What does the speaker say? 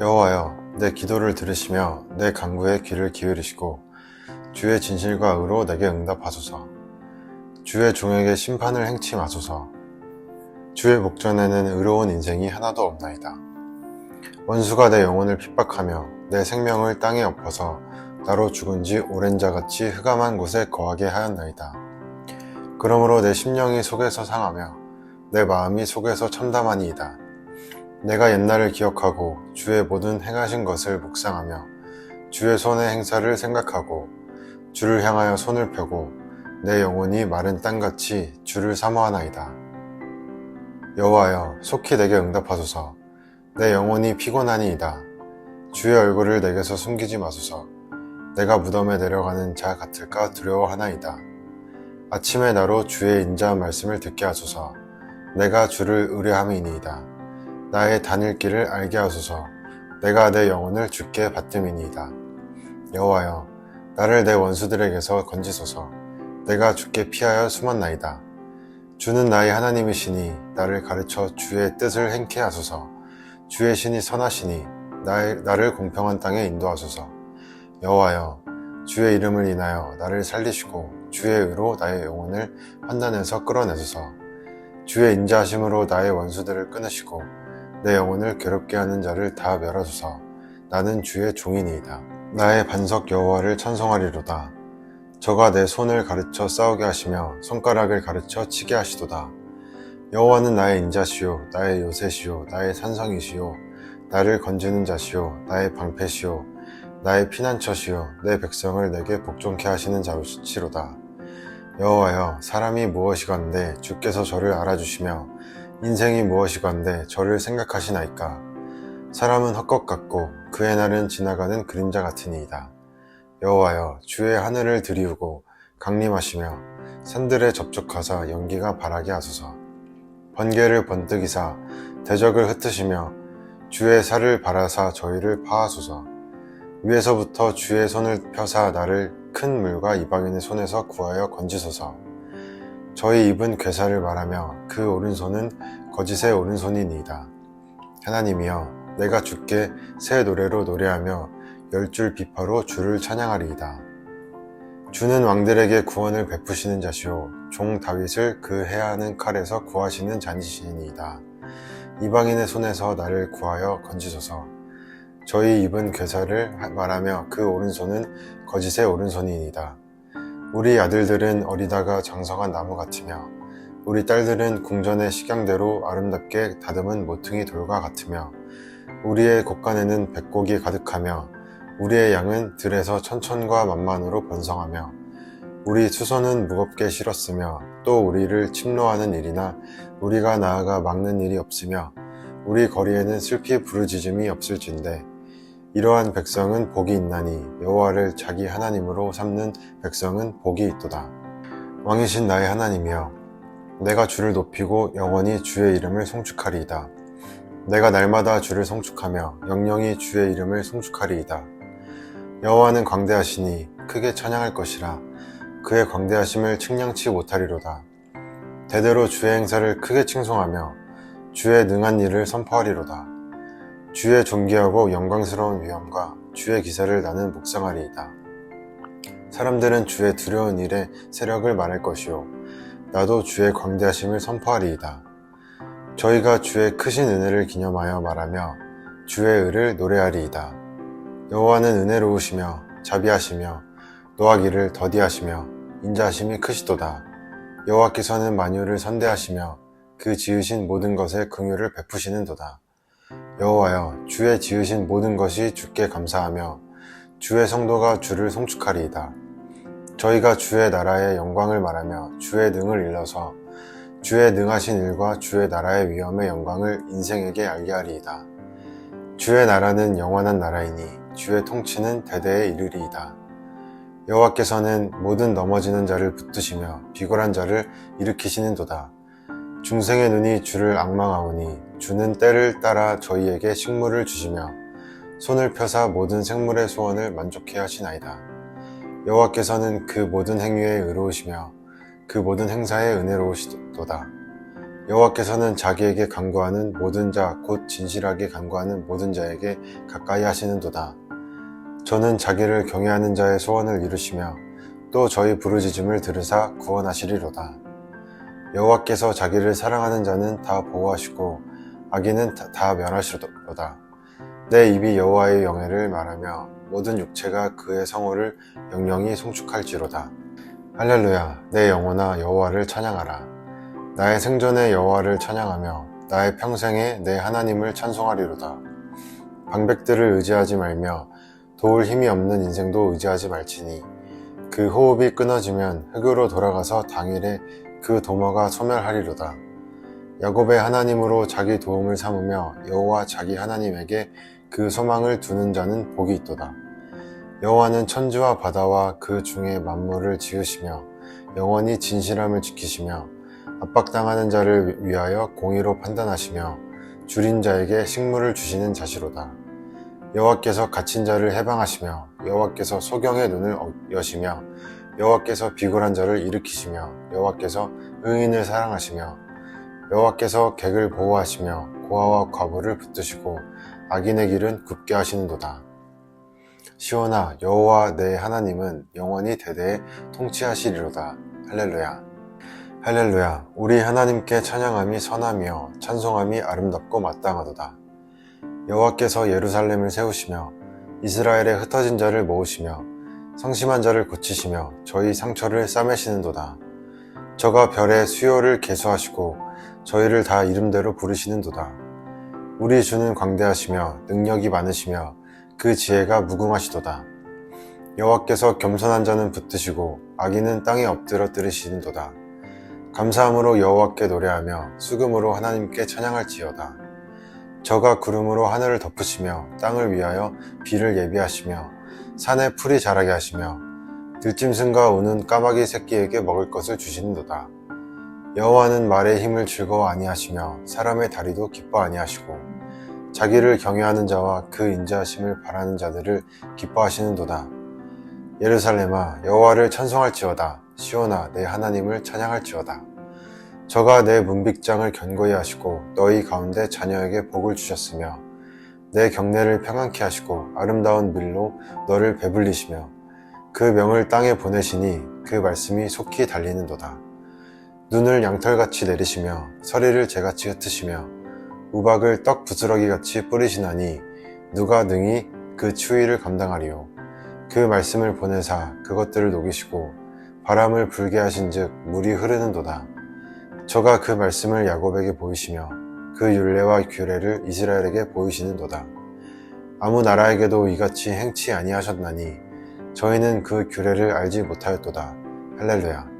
여호와여 내 기도를 들으시며 내 간구에 귀를 기울이시고 주의 진실과 의로 내게 응답하소서. 주의 종에게 심판을 행치 마소서. 주의 목전에는 의로운 인생이 하나도 없나이다. 원수가 내 영혼을 핍박하며 내 생명을 땅에 엎어서 나로 죽은 지 오랜 자같이 흑암한 곳에 거하게 하였나이다. 그러므로 내 심령이 속에서 상하며 내 마음이 속에서 참담하니이다 내가 옛날을 기억하고 주의 모든 행하신 것을 묵상하며 주의 손의 행사를 생각하고 주를 향하여 손을 펴고 내 영혼이 마른 땅같이 주를 사모하나이다. 여호와여 속히 내게 응답하소서 내 영혼이 피곤하니이다. 주의 얼굴을 내게서 숨기지 마소서 내가 무덤에 내려가는 자 같을까 두려워하나이다. 아침에 나로 주의 인자한 말씀을 듣게 하소서 내가 주를 의뢰함이니이다. 나의 다닐 길을 알게 하소서. 내가 내 영혼을 주께 받음이니이다. 여호와여 나를 내 원수들에게서 건지소서. 내가 주께 피하여 숨었나이다. 주는 나의 하나님이시니 나를 가르쳐 주의 뜻을 행케 하소서. 주의 신이 선하시니 나의, 나를 공평한 땅에 인도하소서. 여호와여 주의 이름을 인하여 나를 살리시고 주의 의로 나의 영혼을 환난에서 끌어내소서. 주의 인자하심으로 나의 원수들을 끊으시고 내 영혼을 괴롭게 하는 자를 다 멸하소서. 나는 주의 종이니이다. 나의 반석 여호와를 찬송하리로다. 저가 내 손을 가르쳐 싸우게 하시며 손가락을 가르쳐 치게 하시도다. 여호와는 나의 인자시요 나의 요새시요 나의 산성이시요 나를 건지는 자시요 나의 방패시요 나의 피난처시요 내 백성을 내게 복종케 하시는 자시로다. 여호와여 사람이 무엇이건데 주께서 저를 알아주시며 인생이 무엇이건데 저를 생각하시나이까? 사람은 헛것 같고 그의 날은 지나가는 그림자 같으니이다. 여호와여 주의 하늘을 들이우고 강림하시며 산들에 접촉하사 연기가 바라게 하소서. 번개를 번뜩이사 대적을 흩으시며 주의 살을 바라사 저희를 파하소서. 위에서부터 주의 손을 펴사 나를 큰 물과 이방인의 손에서 구하여 건지소서 저희 입은 괴사를 말하며 그 오른손은 거짓의 오른손이니이다. 하나님이여 내가 주께 새 노래로 노래하며 열 줄 비파로 주를 찬양하리이다. 주는 왕들에게 구원을 베푸시는 자시오. 종 다윗을 그 해하는 칼에서 구하시는 자니시니이다. 이방인의 손에서 나를 구하여 건지소서. 저희 입은 괴사를 말하며 그 오른손은 거짓의 오른손이니이다 우리 아들들은 어리다가 장성한 나무 같으며 우리 딸들은 궁전의 식양대로 아름답게 다듬은 모퉁이 돌과 같으며 우리의 곳간에는 백곡이 가득하며 우리의 양은 들에서 천천과 만만으로 번성하며 우리 수선은 무겁게 실었으며 또 우리를 침노하는 일이나 우리가 나아가 막는 일이 없으며 우리 거리에는 슬피 부르짖음이 없을진데 이러한 백성은 복이 있나니 여호와를 자기 하나님으로 삼는 백성은 복이 있도다. 왕이신 나의 하나님이여 내가 주를 높이고 영원히 주의 이름을 송축하리이다. 내가 날마다 주를 송축하며 영영이 주의 이름을 송축하리이다. 여호와는 광대하시니 크게 찬양할 것이라 그의 광대하심을 측량치 못하리로다. 대대로 주의 행사를 크게 칭송하며 주의 능한 일을 선포하리로다. 주의 존귀하고 영광스러운 위엄과 주의 기사를 나는 묵상하리이다. 사람들은 주의 두려운 일에 세력을 말할 것이요 나도 주의 광대하심을 선포하리이다. 저희가 주의 크신 은혜를 기념하여 말하며 주의 의를 노래하리이다. 여호와는 은혜로우시며 자비하시며 노하기를 더디하시며 인자하심이 크시도다. 여호와께서는 만유를 선대하시며 그 지으신 모든 것에 긍휼을 베푸시는도다. 여호와여 주의 지으신 모든 것이 주께 감사하며 주의 성도가 주를 송축하리이다. 저희가 주의 나라의 영광을 말하며 주의 능을 일러서 주의 능하신 일과 주의 나라의 위엄의 영광을 인생에게 알게 하리이다. 주의 나라는 영원한 나라이니 주의 통치는 대대에 이르리이다. 여호와께서는 모든 넘어지는 자를 붙드시며 비굴한 자를 일으키시는도다. 중생의 눈이 주를 악망하오니 주는 때를 따라 저희에게 식물을 주시며 손을 펴사 모든 생물의 소원을 만족해 하시나이다. 여호와께서는 그 모든 행위에 의로우시며 그 모든 행사에 은혜로우시도다. 여호와께서는 자기에게 간구하는 모든 자 곧 진실하게 간구하는 모든 자에게 가까이 하시는도다. 저는 자기를 경외하는 자의 소원을 이루시며 또 저희 부르짖음을 들으사 구원하시리로다. 여호와께서 자기를 사랑하는 자는 다 보호하시고 악인은 다, 다 멸하시리로다. 내 입이 여호와의 영예를 말하며 모든 육체가 그의 성호를 영영히 송축할지로다. 할렐루야, 내 영혼아 여호와를 찬양하라. 나의 생전에 여호와를 찬양하며 나의 평생에 내 하나님을 찬송하리로다. 방백들을 의지하지 말며 도울 힘이 없는 인생도 의지하지 말지니 그 호흡이 끊어지면 흙으로 돌아가서 당일에 그 도모가 소멸하리로다. 야곱의 하나님으로 자기 도움을 삼으며 여호와 자기 하나님에게 그 소망을 두는 자는 복이 있도다. 여호와는 천지와 바다와 그 중에 만물을 지으시며 영원히 진실함을 지키시며 압박당하는 자를 위하여 공의로 판단하시며 줄인 자에게 식물을 주시는 자시로다. 여호와께서 갇힌 자를 해방하시며 여호와께서 소경의 눈을 어- 여시며 여호와께서 비굴한 자를 일으키시며 여호와께서 의인을 사랑하시며 여호와께서 객을 보호하시며 고아와 과부를 붙드시고 악인의 길은 굽게 하시는도다. 시온아 여호와 내 하나님은 영원히 대대에 통치하시리로다. 할렐루야. 할렐루야. 우리 하나님께 찬양함이 선하며 찬송함이 아름답고 마땅하도다. 여호와께서 예루살렘을 세우시며 이스라엘의 흩어진 자를 모으시며 성심한 자를 고치시며 저희 상처를 싸매시는도다. 저가 별의 수요를 계수하시고 저희를 다 이름대로 부르시는도다. 우리 주는 광대하시며 능력이 많으시며 그 지혜가 무궁하시도다. 여호와께서 겸손한 자는 붙드시고 악인은 땅에 엎드려 들으시는도다. 감사함으로 여호와께 노래하며 수금으로 하나님께 찬양할지어다. 저가 구름으로 하늘을 덮으시며 땅을 위하여 비를 예비하시며 산에 풀이 자라게 하시며 들짐승과 우는 까마귀 새끼에게 먹을 것을 주시는도다. 여호와는 말의 힘을 즐거워 아니하시며 사람의 다리도 기뻐 아니하시고 자기를 경외하는 자와 그 인자하심을 바라는 자들을 기뻐하시는도다. 예루살렘아 여호와를 찬송할지어다. 시온아 내 하나님을 찬양할지어다. 저가 내 문빅장을 견고히 하시고 너희 가운데 자녀에게 복을 주셨으며 내 경내를 평안케 하시고 아름다운 밀로 너를 배불리시며 그 명을 땅에 보내시니 그 말씀이 속히 달리는도다. 눈을 양털같이 내리시며 서리를 재같이 흩으시며 우박을 떡 부스러기같이 뿌리시나니 누가 능히 그 추위를 감당하리요. 그 말씀을 보내사 그것들을 녹이시고 바람을 불게 하신즉 물이 흐르는도다. 저가 그 말씀을 야곱에게 보이시며 그 율례와 규례를 이스라엘에게 보이시는도다. 아무 나라에게도 이같이 행치 아니하셨나니 저희는 그 규례를 알지 못하였도다. 할렐루야.